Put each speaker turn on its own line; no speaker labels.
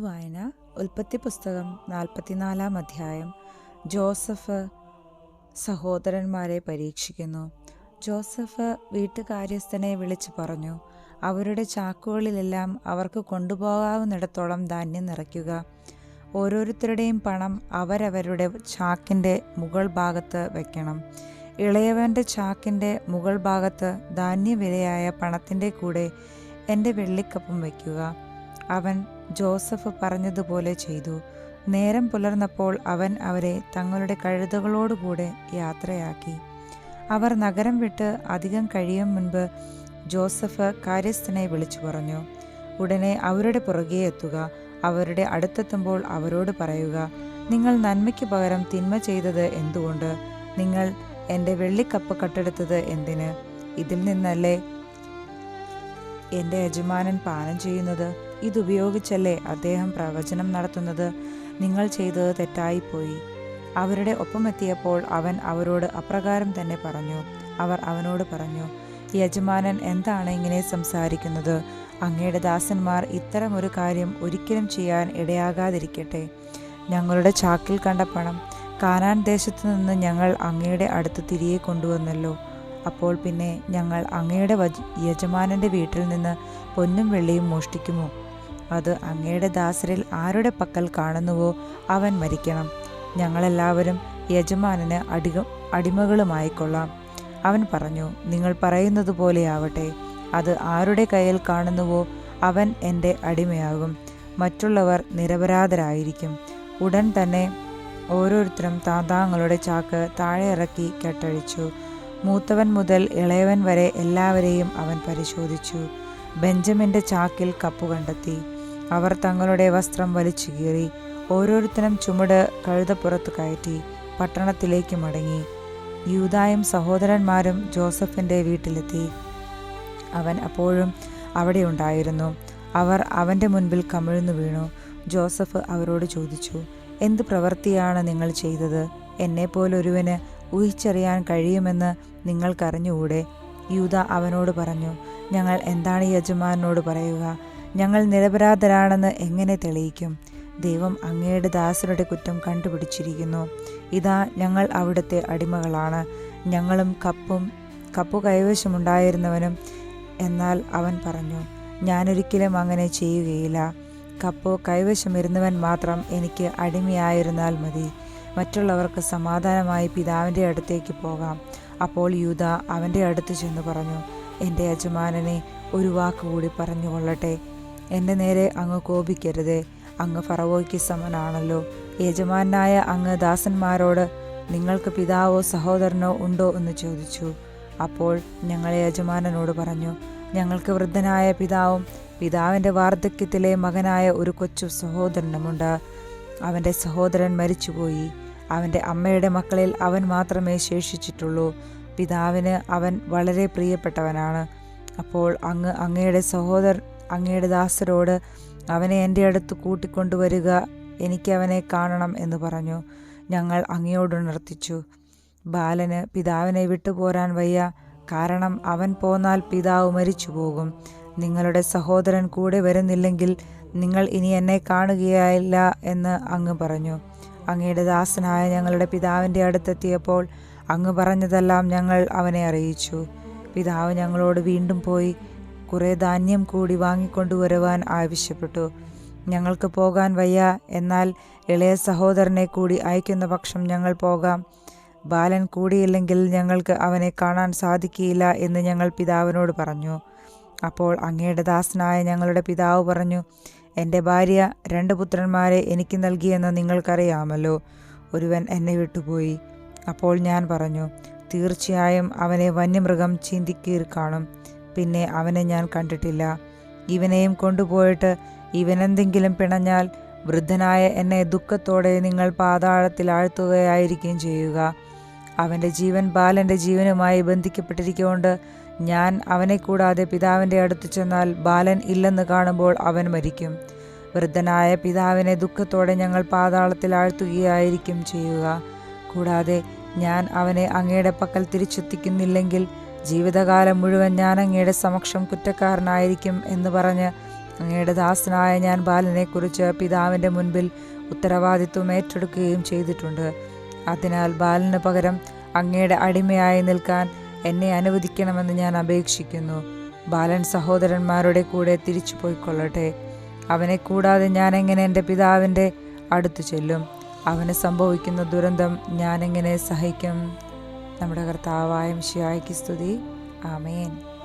വായന ഉൽപ്പത്തി പുസ്തകം നാൽപ്പത്തിനാലാം അധ്യായം. ജോസഫ് സഹോദരന്മാരെ പരീക്ഷിക്കുന്നു. ജോസഫ് വീട്ടുകാര്യസ്ഥനെ വിളിച്ചു പറഞ്ഞു അവരുടെ ചാക്കുകളിലെല്ലാം അവർക്ക് കൊണ്ടുപോകാവുന്നിടത്തോളം ധാന്യം നിറയ്ക്കുക. ഓരോരുത്തരുടെയും പണം അവരവരുടെ ചാക്കിന്റെ മുകൾ ഭാഗത്ത് വയ്ക്കണം ഇളയവന്റെ ചാക്കിന്റെ മുകൾ ഭാഗത്ത് ധാന്യവിലയായ പണത്തിന്റെ കൂടെ എന്റെ വെള്ളിക്കപ്പം വയ്ക്കുക. അവൻ ജോസഫ് പറഞ്ഞതുപോലെ ചെയ്തു. നേരം പുലർന്നപ്പോൾ അവൻ അവരെ തങ്ങളുടെ കഴുതകളോടുകൂടെ യാത്രയാക്കി. അവർ നഗരം വിട്ട് അധികം കഴിയും മുൻപ് ജോസഫ് കാര്യസ്ഥനെ വിളിച്ചു പറഞ്ഞു. ഉടനെ അവരുടെ പുറകെ എത്തുക. അവരുടെ അടുത്തെത്തുമ്പോൾ അവരോട് പറയുക നിങ്ങൾ നന്മയ്ക്ക് പകരം തിന്മ ചെയ്തത് എന്തുകൊണ്ട്? നിങ്ങൾ എന്റെ വെള്ളിക്കപ്പ് കട്ടെടുത്തത് എന്തിന്? ഇതിൽ നിന്നല്ലേ എന്റെ യജമാനൻ പാനം ചെയ്യുന്നത്? ഇതുപയോഗിച്ചല്ലേ അദ്ദേഹം പ്രവചനം നടത്തുന്നത്? നിങ്ങൾ ചെയ്തത് തെറ്റായിപ്പോയി. അവരുടെ ഒപ്പമെത്തിയപ്പോൾ അവൻ അവരോട് അപ്രകാരം തന്നെ പറഞ്ഞു. അവർ അവനോട് പറഞ്ഞു യജമാനൻ എന്താണ് ഇങ്ങനെ സംസാരിക്കുന്നത്? അങ്ങയുടെ ദാസന്മാർ ഇത്തരമൊരു കാര്യം ഒരിക്കലും ചെയ്യാൻ ഇടയാകാതിരിക്കട്ടെ. ഞങ്ങളുടെ ചാക്കിൽ കണ്ട പണം കാനാൻ ദേശത്തു നിന്ന് ഞങ്ങൾ അങ്ങയുടെ അടുത്ത് തിരികെ കൊണ്ടുവന്നല്ലോ. അപ്പോൾ പിന്നെ ഞങ്ങൾ അങ്ങയുടെ യജമാനന്റെ വീട്ടിൽ നിന്ന് പൊന്നും വെള്ളിയും മോഷ്ടിക്കുമോ? അത് അങ്ങയുടെ ദാസരിൽ ആരുടെ പക്കൽ കാണുന്നുവോ അവൻ മരിക്കണം. ഞങ്ങളെല്ലാവരും യജമാനന് അടിക അടിമകളുമായിക്കൊള്ളാം. അവൻ പറഞ്ഞു നിങ്ങൾ പറയുന്നത് പോലെയാവട്ടെ. അത് ആരുടെ കയ്യിൽ കാണുന്നുവോ അവൻ എന്റെ അടിമയാകും. മറ്റുള്ളവർ നിരപരാധരായിരിക്കും. ഉടൻ തന്നെ ഓരോരുത്തരും താന്താങ്ങളുടെ ചാക്ക് താഴെ ഇറക്കി കെട്ടഴിച്ചു. മൂത്തവൻ മുതൽ ഇളയവൻ വരെ എല്ലാവരെയും അവൻ പരിശോധിച്ചു. ബെഞ്ചമിന്റെ ചാക്കിൽ കപ്പ് കണ്ടെത്തി അവർ തങ്ങളുടെ വസ്ത്രം വലിച്ചു കീറി ഓരോരുത്തരും ചുമട് കഴുതപ്പുറത്ത് കയറ്റി പട്ടണത്തിലേക്ക് മടങ്ങി. യൂതായും സഹോദരന്മാരും ജോസഫിന്റെ വീട്ടിലെത്തി. അവൻ അപ്പോഴും അവിടെ ഉണ്ടായിരുന്നു. അവർ അവന്റെ മുൻപിൽ കമിഴ്ന്നു വീണു. ജോസഫ് അവരോട് ചോദിച്ചു എന്ത് പ്രവൃത്തിയാണ് നിങ്ങൾ ചെയ്തത്? എന്നെപ്പോലൊരുവന് ഊഹിച്ചറിയാൻ കഴിയുമെന്ന് നിങ്ങൾക്കറിഞ്ഞുകൂടെ? യൂത അവനോട് പറഞ്ഞു ഞങ്ങൾ എന്താണ് യജമാനോട് പറയുക? ഞങ്ങൾ നിരപരാധരാണെന്ന് എങ്ങനെ തെളിയിക്കും? ദൈവം അങ്ങയുടെ ദാസരുടെ കുറ്റം കണ്ടുപിടിച്ചിരിക്കുന്നു. ഇതാ ഞങ്ങൾ അവിടുത്തെ അടിമകളാണ്. ഞങ്ങളും കപ്പും കപ്പു കൈവശമുണ്ടായിരുന്നവനും എന്നാൽ അവൻ പറഞ്ഞു ഞാനൊരിക്കലും അങ്ങനെ ചെയ്യുകയില്ല. കപ്പോ കൈവശമിരുന്നവൻ മാത്രം എനിക്ക് അടിമയായിരുന്നാൽ മതി. മറ്റുള്ളവർക്ക് സമാധാനമായി പിതാവിന്റെ അടുത്തേക്ക് പോകാം. അപ്പോൾ യൂത അവന്റെ അടുത്ത് ചെന്ന് പറഞ്ഞു എന്റെ യജമാനനെ ഒരു വാക്കുകൂടി പറഞ്ഞുകൊള്ളട്ടെ. എന്റെ നേരെ അങ്ങ് കോപിക്കരുത്. അങ്ങ് ഫറവോയ്ക്ക് സമനാണല്ലോ. യജമാനായ അങ്ങ് ദാസന്മാരോട് നിങ്ങൾക്ക് പിതാവോ സഹോദരനോ ഉണ്ടോ എന്ന് ചോദിച്ചു. അപ്പോൾ ഞങ്ങളെ യജമാനനോട് പറഞ്ഞു ഞങ്ങൾക്ക് വൃദ്ധനായ പിതാവും പിതാവിന്റെ വാർദ്ധക്യത്തിലെ മകനായ ഒരു കൊച്ചു സഹോദരനുമുണ്ട്. അവന്റെ സഹോദരൻ മരിച്ചുപോയി. അവന്റെ അമ്മയുടെ മക്കളിൽ അവൻ മാത്രമേ ശേഷിച്ചിട്ടുള്ളൂ. പിതാവിന് അവൻ വളരെ പ്രിയപ്പെട്ടവനാണ്. അപ്പോൾ അങ്ങ് അങ്ങയുടെ സഹോദർ അങ്ങയുടെ ദാസരോട് അവനെ എന്റെ അടുത്ത് കൂട്ടിക്കൊണ്ടുവരിക എനിക്കവനെ കാണണം എന്ന് പറഞ്ഞു. ഞങ്ങൾ അങ്ങയോടുണർത്തിച്ചു ബാലന് പിതാവിനെ വിട്ടുപോരാൻ വയ്യ കാരണം അവൻ പോന്നാൽ പിതാവ് മരിച്ചു പോകും നിങ്ങളുടെ സഹോദരൻ കൂടെ വരുന്നില്ലെങ്കിൽ നിങ്ങൾ ഇനി എന്നെ കാണുകയില്ല എന്ന് അങ്ങ് പറഞ്ഞു. അങ്ങയുടെ ദാസനായ ഞങ്ങളുടെ പിതാവിന്റെ അടുത്തെത്തിയപ്പോൾ അങ്ങ് പറഞ്ഞതെല്ലാം ഞങ്ങൾ അവനെ അറിയിച്ചു. പിതാവ് ഞങ്ങളോട് വീണ്ടും പോയി കുറേ ധാന്യം കൂടി വാങ്ങിക്കൊണ്ടുവരുവാൻ ആവശ്യപ്പെട്ടു. ഞങ്ങൾക്ക് പോകാൻ വയ്യ എന്നാൽ ഇളയ സഹോദരനെ കൂടി അയക്കുന്ന പക്ഷം ഞങ്ങൾ പോകാം. ബാലൻ കൂടിയില്ലെങ്കിൽ ഞങ്ങൾക്ക് അവനെ കാണാൻ സാധിക്കില്ല എന്ന് ഞങ്ങൾ പിതാവിനോട് പറഞ്ഞു. അപ്പോൾ അങ്ങയുടെ ദാസനായ ഞങ്ങളുടെ പിതാവ് പറഞ്ഞു എന്റെ ഭാര്യ രണ്ട് പുത്രന്മാരെ എനിക്ക് നൽകിയെന്ന് നിങ്ങൾക്കറിയാമല്ലോ. ഒരുവൻ എന്നെ വിട്ടുപോയി. അപ്പോൾ ഞാൻ പറഞ്ഞു തീർച്ചയായും അവനെ വന്യമൃഗം ചിന്തിക്കീർ കാണും. പിന്നെ അവനെ ഞാൻ കണ്ടിട്ടില്ല. ഇവനെയും കൊണ്ടുപോയിട്ട് ഇവനെന്തെങ്കിലും പിണഞ്ഞാൽ വൃദ്ധനായ എന്നെ ദുഃഖത്തോടെ നിങ്ങൾ പാതാളത്തിൽ ആഴ്ത്തുകയായിരിക്കും ചെയ്യുക. അവന്റെ ജീവൻ ബാലന്റെ ജീവനുമായി ബന്ധിക്കപ്പെട്ടിരിക്കൊണ്ട് ഞാൻ അവനെ കൂടാതെ പിതാവിന്റെ അടുത്ത് ചെന്നാൽ ബാലൻ ഇല്ലെന്ന് കാണുമ്പോൾ അവൻ മരിക്കും. വൃദ്ധനായ പിതാവിനെ ദുഃഖത്തോടെ ഞങ്ങൾ പാതാളത്തിൽ ആഴ്ത്തുകയായിരിക്കും ചെയ്യുക. കൂടാതെ ഞാൻ അവനെ അങ്ങയുടെ പക്കൽ തിരിച്ചെത്തിക്കുന്നില്ലെങ്കിൽ ജീവിതകാലം മുഴുവൻ ഞാൻ അങ്ങയുടെ സമക്ഷം കുറ്റക്കാരനായിരിക്കും എന്ന് പറഞ്ഞ് അങ്ങയുടെ ദാസനായ ഞാൻ ബാലനെക്കുറിച്ച് പിതാവിന്റെ മുൻപിൽ ഉത്തരവാദിത്വം ഏറ്റെടുക്കുകയും ചെയ്തിട്ടുണ്ട്. അതിനാൽ ബാലന് പകരം അങ്ങയുടെ അടിമയായി നിൽക്കാൻ എന്നെ അനുവദിക്കണമെന്ന് ഞാൻ അപേക്ഷിക്കുന്നു. ബാലൻ സഹോദരന്മാരുടെ കൂടെ തിരിച്ചു പോയിക്കൊള്ളട്ടെ. അവനെ കൂടാതെ ഞാൻ എങ്ങനെ എന്റെ പിതാവിന്റെ അടുത്തു ചെല്ലും? അവന് സംഭവിക്കുന്ന ദുരന്തം ഞാനെങ്ങനെ സഹിക്കും? നമ്മുടെ കർത്താവായ മിശിയായ്ക്ക് സ്തുതി. ആമേൻ.